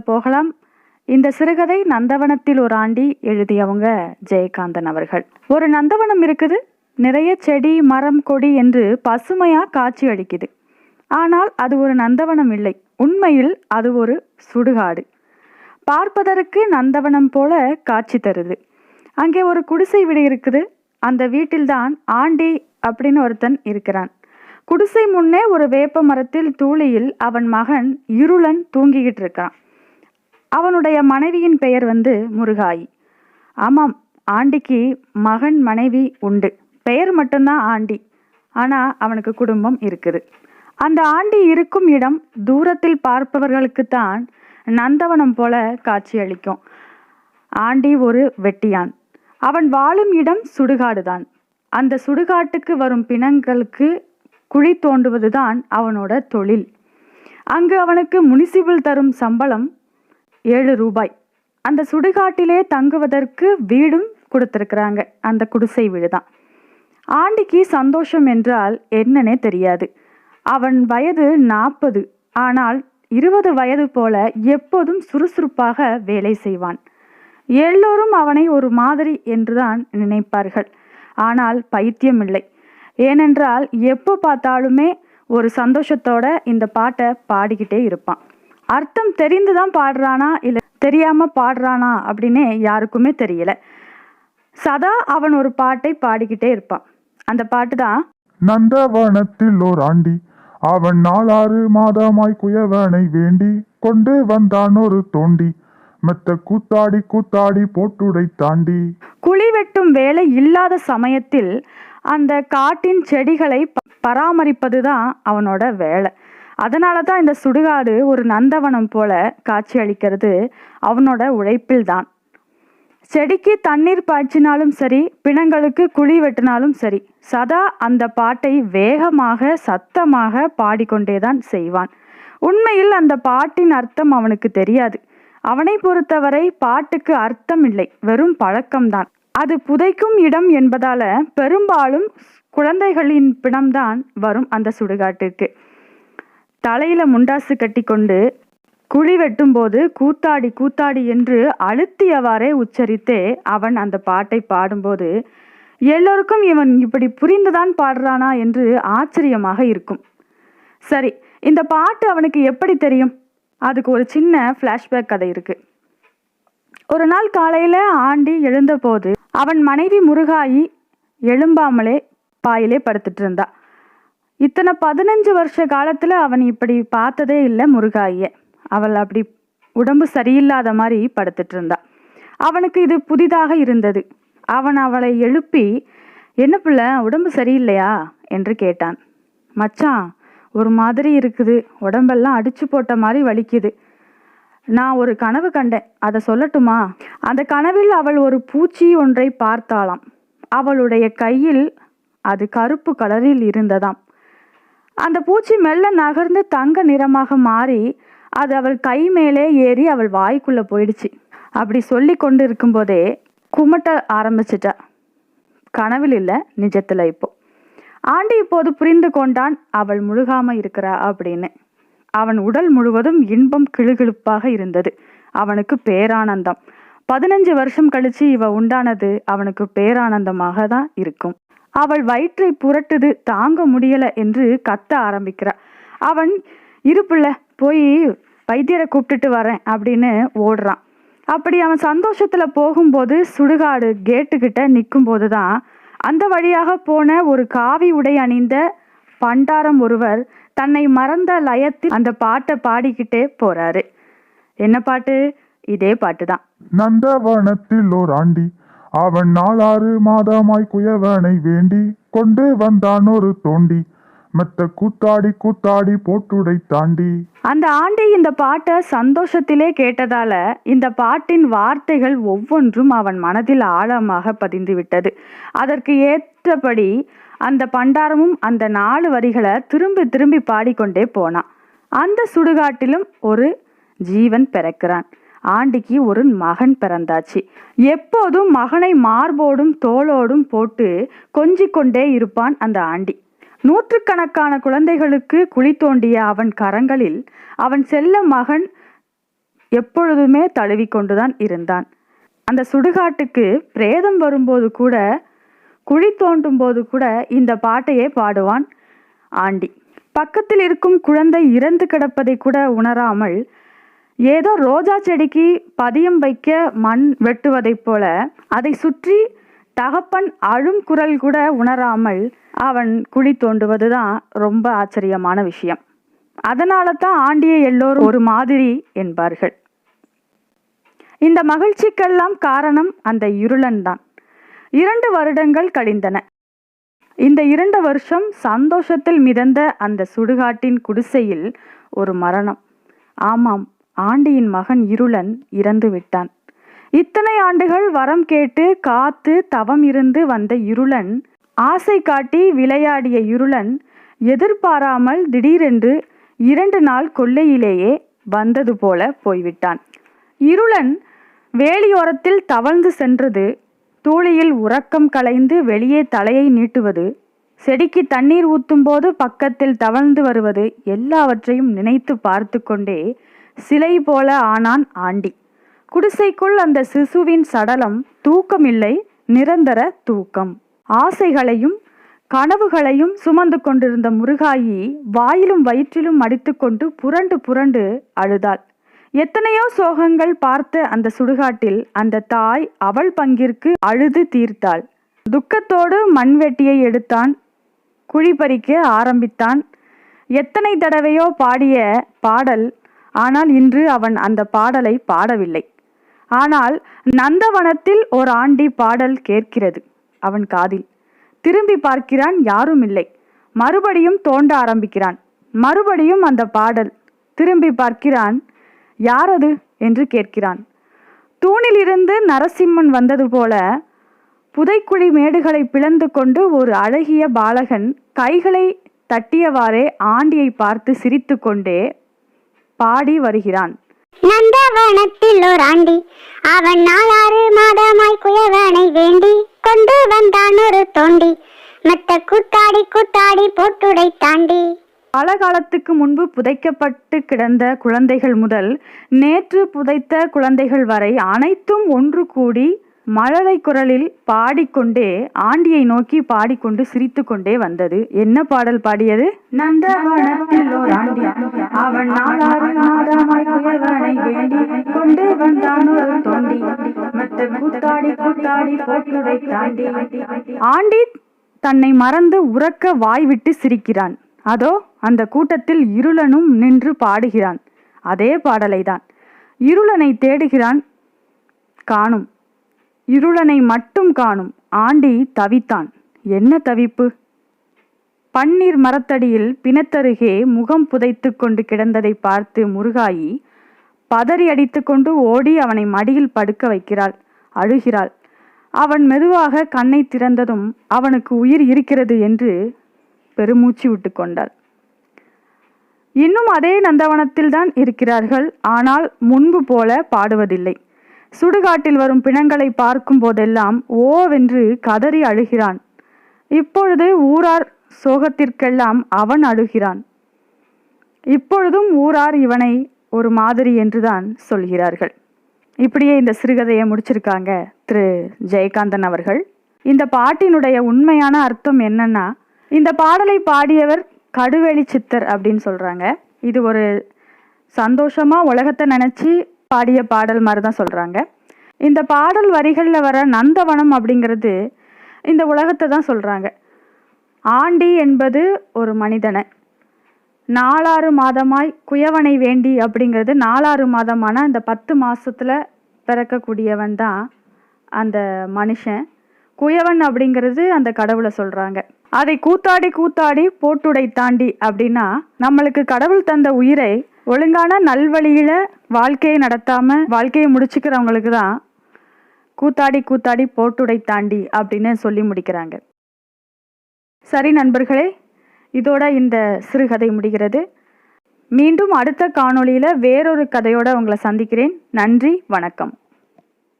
போகலாம். இந்த சிறுகதை நந்தவனத்தில் ஒரு ஆண்டி எழுதியவங்க ஜெயகாந்தன் அவர்கள். ஒரு நந்தவனம் இருக்குது. நிறைய செடி மரம் கொடி என்று பசுமையா காட்சி அளிக்குது. ஆனால் அது ஒரு நந்தவனம் இல்லை. உண்மையில் அது ஒரு சுடுகாடு. பார்ப்பதற்கு நந்தவனம் போல காட்சி தருது. அங்கே ஒரு குடிசை வீடு இருக்குது. அந்த வீட்டில்தான் ஆண்டி அப்படின்னு ஒருத்தன் இருக்கிறான். குடிசை முன்னே ஒரு வேப்ப மரத்தில் தூளியில் அவன் மகன் இருளன் தூங்கிக்கிட்டு இருக்கான். அவனுடைய மனைவியின் பெயர் வந்து முருகாயி. ஆமாம் ஆண்டிக்கு மகன் மனைவி உண்டு. பெயர் மட்டும்தான் ஆண்டி. ஆனால் அவனுக்கு குடும்பம் இருக்குது. அந்த ஆண்டி இருக்கும் இடம் தூரத்தில் பார்ப்பவர்களுக்குத்தான் நந்தவனம் போல காட்சியளிக்கும் ஆண்டி ஒரு வெட்டியான். அவன் வாழும் இடம் சுடுகாடுதான். அந்த சுடுகாட்டுக்கு வரும் பிணங்களுக்கு குழி தோண்டுவதுதான் அவனோட தொழில். அங்கு அவனுக்கு முனிசிபல் தரும் சம்பளம் ஏழு ரூபாய். அந்த சுடுகாட்டிலே தங்குவதற்கு வீடும் கொடுத்துருக்குறாங்க. அந்த குடிசை வீடு தான் ஆண்டிக்கு சந்தோஷம் என்றால் என்னன்னே தெரியாது. அவன் வயது நாற்பது ஆனால் இருபது வயது போல எப்போதும் சுறுசுறுப்பாக வேலை செய்வான். எல்லோரும் அவனை ஒரு மாதிரி என்றுதான் நினைப்பார்கள். ஆனால் பைத்தியம் இல்லை. ஏனென்றால் எப்போ பார்த்தாலுமே ஒரு சந்தோஷத்தோட இந்த பாட்டை பாடிக்கிட்டே இருப்பான். அர்த்தம் தெரிந்து தான் பாடுறானா இல்லை தெரியாம பாடுறானா அப்படின்னு யாருக்குமே தெரியல. சதா அவன் ஒரு பாட்டை பாடிக்கிட்டே இருப்பான். அந்த பாட்டு தான் நந்தவனத்தில் ஓர் ஆண்டி அவன் நாலாறு மாதமாய் குயவனை வேண்டி கொண்டு வந்தான் ஒரு தோண்டி மெத்த கூத்தாடி கூத்தாடி போட்டுடை தாண்டி. குழி வெட்டும் வேலை இல்லாத சமயத்தில் அந்த காட்டின் செடிகளை பராமரிப்பது தான் அவனோட வேலை. அதனால தான் இந்த சுடுகாடு ஒரு நந்தவனம் போல காட்சியளிக்கிறது அவனோட உழைப்பில் தான் செடிக்கு தண்ணீர் பாய்ச்சினாலும் சரி பிணங்களுக்கு குழி வெட்டினாலும் சரி சதா அந்த பாட்டை வேகமாக சத்தமாக பாடிக்கொண்டேதான் செய்வான். உண்மையில் அந்த பாட்டின் அர்த்தம் அவனுக்கு தெரியாது. அவனை பொறுத்தவரை பாட்டுக்கு அர்த்தம் இல்லை வெறும் பழக்கம்தான். அது புதைக்கும் இடம் என்பதால பெரும்பாலும் குழந்தைகளின் பிணம்தான் வரும் அந்த சுடுகாட்டுக்கு தலையில முண்டாசு கட்டிக்கொண்டு குழி வெட்டும்போது கூத்தாடி கூத்தாடி என்று அழுத்தியவாறே உச்சரித்தே அவன் அந்த பாட்டை பாடும்போது எல்லோருக்கும் இவன் இப்படி புரிந்துதான் பாடுறானா? என்று ஆச்சரியமாக இருக்கும். சரி இந்த பாட்டு அவனுக்கு எப்படி தெரியும்? அதுக்கு ஒரு சின்ன ஃப்ளாஷ்பேக் கதை இருக்கு. ஒரு நாள் காலையில ஆண்டி எழுந்தபோது அவன் மனைவி முருகாயி எழும்பாமலே பாயிலே படுத்துட்டு இருந்தா. இத்தனை பதினஞ்சு வருஷ காலத்தில் அவன் இப்படி பார்த்ததே இல்லை முருகாய. அவள் அப்படி உடம்பு சரியில்லாத மாதிரி படுத்துட்டு இருந்தா. அவனுக்கு இது புதிதாக இருந்தது. அவன் அவளை எழுப்பி என்ன பிள்ளை உடம்பு சரியில்லையா? என்று கேட்டான். மச்சான் ஒரு மாதிரி இருக்குது. உடம்பெல்லாம் அடிச்சு போட்ட மாதிரி வலிக்குது. நான் ஒரு கனவு கண்டேன். அதை சொல்லட்டுமா? அந்த கனவில் அவள் ஒரு பூச்சி ஒன்றை பார்த்தாளாம். அவளுடைய கையில் அது கருப்பு கலரில் இருந்ததாம். அந்த பூச்சி மெல்ல நகர்ந்து தங்க நிறமாக மாறி அது அவள் கை மேலே ஏறி அவள் வாய்க்குள்ளே போயிடுச்சு. அப்படி சொல்லி கொண்டு இருக்கும்போதே குமட்ட ஆரம்பிச்சிட்டா. கனவில் இல்லை நிஜத்தில் இப்போ. ஆண்டி இப்போது புரிந்து கொண்டான் அவள் முழுகாம இருக்கிறா அப்படின்னு. அவன் உடல் முழுவதும் இன்பம் கிளுகிழுப்பாக இருந்தது. அவனுக்கு பேரானந்தம். பதினஞ்சு வருஷம் கழிச்சு இவ உண்டானது அவனுக்கு பேரானந்தமாக தான் இருக்கும். அவள் வயிற்றை புரட்டுது தாங்க முடியல என்று கத்த ஆரம்பிக்கிறா. அவன் இருப்புல போய் வைத்தியரை கூப்பிட்டுட்டு வரேன் அப்படின்னு ஓடுறான் அப்படி அவன் சந்தோஷத்துல போகும்போது சுடுகாடு கேட்டுக்கிட்ட நிற்கும்போது போதுதான் அந்த வழியாக போன ஒரு காவி உடை அணிந்த பண்டாரம் ஒருவர் தன்னை மறந்த லயத்தில் அந்த பாட்டை பாடிக்கிட்டே போறாரு. என்ன பாட்டு? இதே பாட்டு தான் நந்தவனத்தில் ஓர் ஆண்டி அவன் நாலாறு மாதமாய் குயவனை வேண்டி கொண்டு வந்தான் ஒரு தோண்டி. மெத்த கூத்தாடி கூத்தாடி போட்டுடை தாண்டி. அந்த ஆண்டி இந்த பாட்டை சந்தோஷத்திலே கேட்டதால இந்த பாட்டின் வார்த்தைகள் ஒவ்வொன்றும் அவன் மனதில் ஆழமாக பதிந்து விட்டது. அதற்கு ஏற்றபடி அந்த பண்டாரமும் அந்த நாலு வரிகளை திரும்பி திரும்பி பாடிக்கொண்டே போனான். அந்த சுடுகாட்டிலும் ஒரு ஜீவன் பிறக்கிறான். ஆண்டிக்கு ஒரு மகன் பிறந்தாச்சு. எப்போதும் மகனை மார்போடும் தோளோடும் போட்டு கொஞ்சிக் கொண்டே இருப்பான் அந்த ஆண்டி. நூற்றுக்கணக்கான குழந்தைகளுக்கு குழி தோண்டிய அவன் கரங்களில் அவன் செல்ல மகன் எப்பொழுதுமே தழுவிக்கொண்டுதான் இருந்தான். அந்த சுடுகாட்டுக்கு பிரேதம் வரும்போது கூட குழி தோண்டும் போது கூட இந்த பாட்டையே பாடுவான் ஆண்டி. பக்கத்தில் இருக்கும் குழந்தை இறந்து கிடப்பதை கூட உணராமல் ஏதோ ரோஜா செடிக்கு பதியம் வைக்க மண் வெட்டுவதைப் போல அதை சுற்றி தகப்பன் அழும் குரல் கூட உணராமல் அவன் குழி தோண்டுவதுதான் ரொம்ப ஆச்சரியமான விஷயம். அதனால தான் ஆண்டியை எல்லோரும் ஒரு மாதிரி என்பார்கள். இந்த மகிழ்ச்சிக்கெல்லாம் காரணம் அந்த இருளன் தான். இரண்டு வருடங்கள் கழிந்தன. இந்த இரண்டு வருஷம் சந்தோஷத்தில் மிதந்த அந்த சுடுகாட்டின் குடிசையில் ஒரு மரணம். ஆமாம் ஆண்டியின் மகன் இருளன் இறந்து விட்டான். இத்தனை ஆண்டுகள் வரம் கேட்டு காத்து தவம் இருந்து வந்த இருளன் ஆசை காட்டி விளையாடிய இருளன் எதிர்பாராமல் திடீரென்று இரண்டு நாள் கொள்ளையிலேயே வந்தது போல போய்விட்டான். இருளன் வேலியோரத்தில் தவழ்ந்து சென்றது தூளியில் உறக்கம் கலைந்து வெளியே தலையை நீட்டுவது செடிக்கு தண்ணீர் ஊற்றும்போது பக்கத்தில் தவழ்ந்து வருவது எல்லாவற்றையும் நினைத்து பார்த்து கொண்டே சிலை போல ஆனான் ஆண்டி. குடிசைக்குள் அந்த சிசுவின் சடலம் தூக்கமில்லை நிரந்தர தூக்கம். ஆசைகளையும் கனவுகளையும் சுமந்து கொண்டிருந்த முருகாயி வாயிலும் வயிற்றிலும் அடித்துக்கொண்டு புரண்டு புரண்டு அழுதாள். எத்தனையோ சோகங்கள் பார்த்த அந்த சுடுகாட்டில் அந்த தாய் அவள் பங்கிற்கு அழுது தீர்த்தாள். துக்கத்தோடு மண்வெட்டியை எடுத்தான் குழி பறிக்க ஆரம்பித்தான். எத்தனை தடவையோ பாடிய பாடல் ஆனால் இன்று அவன் அந்த பாடலை பாடவில்லை. ஆனால் நந்தவனத்தில் ஒரு ஆண்டி பாடல் கேட்கிறது. அவன் காதில் திரும்பி பார்க்கிறான் யாரும் இல்லை. மறுபடியும் தோண்ட ஆரம்பிக்கிறான். மறுபடியும் அந்த பாடல் திரும்பி பார்க்கிறான் யாரது? என்று கேட்கிறான். தூணிலிருந்து நரசிம்மன் வந்தது போல புதைக்குழி மேடுகளை பிளந்து கொண்டு ஒரு அழகிய பாலகன் கைகளை தட்டியவாறே ஆண்டியை பார்த்து சிரித்துக்கொண்டே பாடி வருகிறான். நந்தவனத்தில் ஓர் ஆண்டி அவன் நாலாறு மாதமாய் குயவனை வேண்டி கொண்டு வந்தான் ஒரு தோண்டி. மத்த கூத்தாடி கூத்தாடி போட்டுடை தாண்டி. பல காலத்துக்கு முன்பு புதைக்கப்பட்டு கிடந்த குழந்தைகள் முதல் நேற்று புதைத்த குழந்தைகள் வரை அனைத்தும் ஒன்று கூடி மழலை குரலில் பாடிக்கொண்டே ஆண்டியை நோக்கி பாடிக்கொண்டு சிரித்துக்கொண்டே வந்தது. என்ன பாடல் பாடியது? நந்தவனத்தில் ஓர் ஆண்டி. அவன் நாலாறு மாதமாய் குயவனை வேண்டி கொண்டு வந்தான் ஒரு தோண்டி. மத்த கூத்தாடி கூத்தாடி போட்டுடை தாண்டி. ஆண்டி தன்னை மறந்து உறக்க வாய் விட்டு சிரிக்கிறான். அதோ அந்த கூட்டத்தில் இருளனும் நின்று பாடுகிறான். அதே பாடலைதான். இருளனை தேடுகிறான் காணும். இருளனை மட்டும் காணும் ஆண்டி தவித்தான். என்ன தவிப்பு? பன்னீர் மரத்தடியில் பிணத்தருகே முகம் புதைத்து கொண்டு கிடந்ததை பார்த்து முருகாயி பதறி அடித்துக்கொண்டு ஓடி அவனை மடியில் படுக்க வைக்கிறாள் அழுகிறாள். அவன் மெதுவாக கண்ணை திறந்ததும் அவனுக்கு உயிர் இருக்கிறது என்று பெருமூச்சு விட்டு கொண்டாள். இன்னும் அதே நந்தவனத்தில் தான் இருக்கிறார்கள் ஆனால் முன்பு போல பாடுவதில்லை. சுடுகாட்டில் வரும் பிணங்களை பார்க்கும் போதெல்லாம் ஓவென்று கதறி அழுகிறான். இப்பொழுது ஊரார் சோகத்திற்கெல்லாம் அவன் அழுகிறான். இப்பொழுதும் ஊரார் இவனை ஒரு மாதிரி என்றுதான் சொல்கிறார்கள். இப்படியே இந்த சிறுகதையை முடிச்சிருக்காங்க திரு. ஜெயகாந்தன் அவர்கள். இந்த பாட்டினுடைய உண்மையான அர்த்தம் என்னன்னா இந்த பாடலை பாடியவர் கடுவெளி சித்தர் அப்படின்னு சொல்கிறாங்க இது ஒரு சந்தோஷமாக உலகத்தை நினச்சி பாடிய பாடல் மாதிரி தான் சொல்கிறாங்க இந்த பாடல் வரிகளில் வர நந்தவனம் அப்படிங்கிறது இந்த உலகத்தை தான் சொல்கிறாங்க ஆண்டி என்பது ஒரு மனிதனை. நாலாறு மாதமாய் குயவனை வேண்டி அப்படிங்கிறது நாலாறு மாதமான இந்த பத்து மாதத்தில் பிறக்கக்கூடியவன் தான் அந்த மனுஷன். குயவன் அப்படிங்கிறது அந்த கடவுளை சொல்கிறாங்க அதை கூத்தாடி கூத்தாடி போட்டுடை தாண்டி அப்படின்னா நம்மளுக்கு கடவுள் தந்த உயிரை ஒழுங்கான நல்வழியில் வாழ்க்கையை நடத்தாமல் வாழ்க்கையை முடிச்சுக்கிறவங்களுக்கு தான் கூத்தாடி கூத்தாடி போட்டுடை தாண்டி அப்படின்னு சொல்லி முடிக்கிறாங்க. சரி நண்பர்களே இதோட இந்த சிறுகதை முடிகிறது. மீண்டும் அடுத்த காணொளியில் வேறொரு கதையோடு உங்களை சந்திக்கிறேன். நன்றி வணக்கம்.